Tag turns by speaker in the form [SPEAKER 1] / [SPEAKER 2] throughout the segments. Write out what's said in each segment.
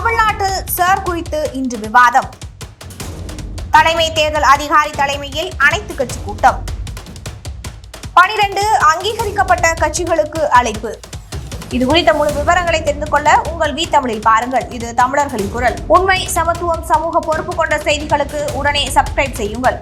[SPEAKER 1] தமிழ்நாட்டில் சார் குறித்து இன்று விவாதம். தலைமை தேர்தல் அதிகாரி தலைமையில் அனைத்து கட்சி கூட்டம். பனிரெண்டு அங்கீகரிக்கப்பட்ட கட்சிகளுக்கு அழைப்பு. இது குறித்த முழு விவரங்களை தெரிந்து கொள்ள உங்கள் வி தமிழில் பாருங்கள். இது தமிழர்களின் குரல். உண்மை சமத்துவம் சமூக பொறுப்பு கொண்ட செய்திகளுக்கு உடனே சப்ஸ்கிரைப் செய்யுங்கள்.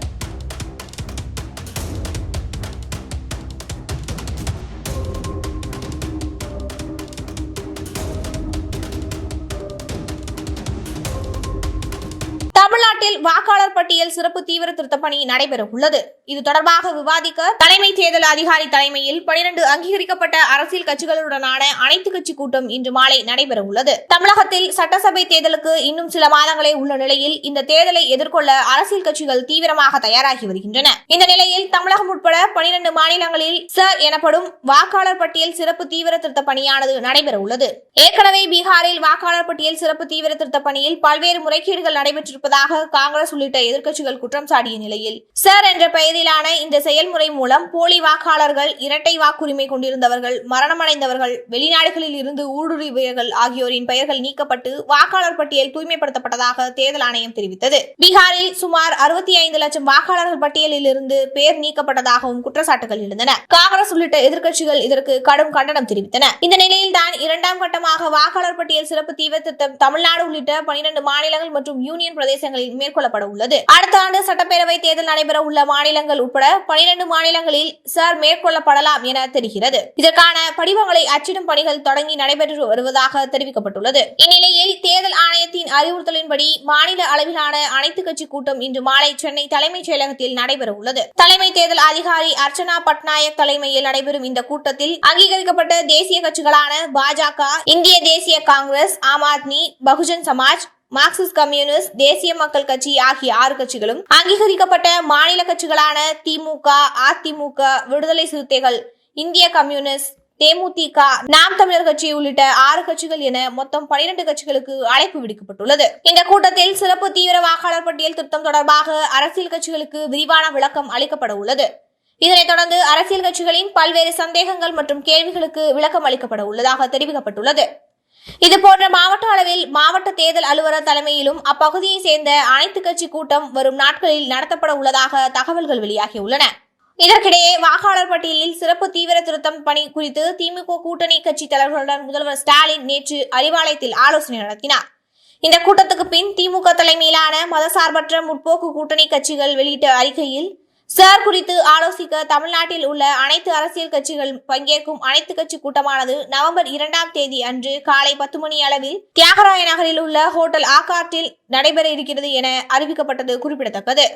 [SPEAKER 1] வாக்காளர் பட்டியல் சிறப்பு தீவிர திருத்தப் பணி நடைபெற உள்ளது இது தொடர்பாக விவாதிக்க தலைமை தேர்தல் அதிகாரி தலைமையில் பனிரெண்டு அங்கீகரிக்கப்பட்ட அரசியல் கட்சிகளுடனான அனைத்து கட்சி கூட்டம் இன்று மாலை நடைபெற உள்ளது தமிழகத்தில் சட்டசபை தேர்தலுக்கு இன்னும் சில மாதங்களே உள்ள நிலையில் இந்த தேர்தலை எதிர்கொள்ள அரசியல் கட்சிகள் தீவிரமாக தயாராகி வருகின்றன. இந்த நிலையில் தமிழகம் உட்பட பனிரெண்டு மாநிலங்களில் சர் எனப்படும் வாக்காளர் பட்டியல் சிறப்பு தீவிர திருத்த பணியானது நடைபெற உள்ளது ஏற்கனவே பீகாரில் வாக்காளர் பட்டியல் சிறப்பு தீவிர திருத்த பணியில் பல்வேறு முறைகேடுகள் நடைபெற்றிருப்பதாக காங்கிரஸ் உள்ளிட்ட எதிர்க்கட்சிகள் குற்றம் சாடிய நிலையில் சார் என்ற பெயரிலான இந்த செயல்முறை மூலம் போலி வாக்காளர்கள் இரட்டை வாக்குரிமை கொண்டிருந்தவர்கள் மரணமடைந்தவர்கள் வெளிநாடுகளில் இருந்து ஊடுருவியவர்கள் ஆகியோரின் பெயர்கள் நீக்கப்பட்டு வாக்காளர் பட்டியல் தூய்மைப்படுத்தப்பட்டதாக தேர்தல் ஆணையம் தெரிவித்தது. பீகாரில் சுமார் அறுபத்தி ஐந்து லட்சம் வாக்காளர்கள் பட்டியலில் இருந்து பெயர் நீக்கப்பட்டதாகவும் குற்றச்சாட்டுகள் இருந்தன காங்கிரஸ் உள்ளிட்ட எதிர்க்கட்சிகள் இதற்கு கடும் கண்டனம் தெரிவித்தன. இந்த நிலையில் தான் இரண்டாம் கட்டமாக வாக்காளர் பட்டியல் சிறப்பு தீவிர திட்டம் தமிழ்நாடு உள்ளிட்ட பனிரெண்டு மாநிலங்கள் மற்றும் யூனியன் பிரதேசங்களில் மேற்கொள்ளப்பட உள்ளது அடுத்த ஆண்டு சட்டப்பேரவை தேர்தல் நடைபெற உள்ள மாநிலங்கள் உட்பட பனிரெண்டு மாநிலங்களில் சார் மேற்கொள்ளப்படலாம் என தெரிகிறது. இதற்கான படிவங்களை அச்சிடும் பணிகள் தொடங்கி நடைபெற்று வருவதாக தெரிவிக்கப்பட்டுள்ளது. இந்நிலையில் தேர்தல் ஆணையத்தின் அறிவுறுத்தலின்படி மாநில அளவிலான அனைத்து கட்சி கூட்டம் இன்று மாலை சென்னை தலைமைச் செயலகத்தில் நடைபெற உள்ளது தலைமை தேர்தல் அதிகாரி அர்ச்சனா பட்நாயக் தலைமையில் நடைபெறும் இந்த கூட்டத்தில் அங்கீகரிக்கப்பட்ட தேசிய கட்சிகளான பாஜக இந்திய தேசிய Congress Aam Aadmi Bahujan Samaj Marxist Communist தேசிய மக்கள் கட்சி ஆகிய ஆறு கட்சிகளும் அங்கீகரிக்கப்பட்ட மாநில கட்சிகளான திமுக அதிமுக விடுதலை சிறுத்தைகள் இந்திய கம்யூனிஸ்ட் தேமுதிக நாம் தமிழர் கட்சி உள்ளிட்ட ஆறு கட்சிகள் என மொத்தம் பனிரெண்டு கட்சிகளுக்கு அழைப்பு விடுக்கப்பட்டுள்ளது. இந்த கூட்டத்தில் சிறப்பு தீவிர வாக்காளர் பட்டியல் திருத்தம் தொடர்பாக அரசியல் கட்சிகளுக்கு விரிவான விளக்கம் அளிக்கப்பட உள்ளது. இதனைத் தொடர்ந்து அரசியல் கட்சிகளின் பல்வேறு சந்தேகங்கள் மற்றும் கேள்விகளுக்கு விளக்கம் அளிக்கப்பட உள்ளதாக தெரிவிக்கப்பட்டுள்ளது. இதுபோன்ற மாவட்ட அளவில் மாவட்ட தேர்தல் அலுவலர் தலைமையிலும் அப்பகுதியை சேர்ந்த அனைத்து கட்சி கூட்டம் வரும் நாட்களில் நடத்தப்பட உள்ளதாக தகவல்கள் வெளியாகியுள்ளன. இதற்கிடையே வாக்காளர் பட்டியலில் சிறப்பு தீவிர திருத்தம் பணி குறித்து திமுக கூட்டணி கட்சி தலைவர்களுடன் முதல்வர் ஸ்டாலின் நேற்று அறிவாலயத்தில் ஆலோசனை நடத்தினார். இந்த கூட்டத்துக்கு பின் திமுக தலைமையிலான மதசார்பற்ற முற்போக்கு கூட்டணி கட்சிகள் வெளியிட்ட அறிக்கையில் சார் குறித்து ஆலோசிக்க தமிழ்நாட்டில் உள்ள அனைத்து அரசியல் கட்சிகள் பங்கேற்கும் அனைத்து கட்சி கூட்டமானது நவம்பர் இரண்டாம் தேதி அன்று காலை பத்து மணி அளவில் தியாகராய நகரில் உள்ள ஹோட்டல் ஆகாட்டில் நடைபெற இருக்கிறது என அறிவிக்கப்பட்டது குறிப்பிடத்தக்கது.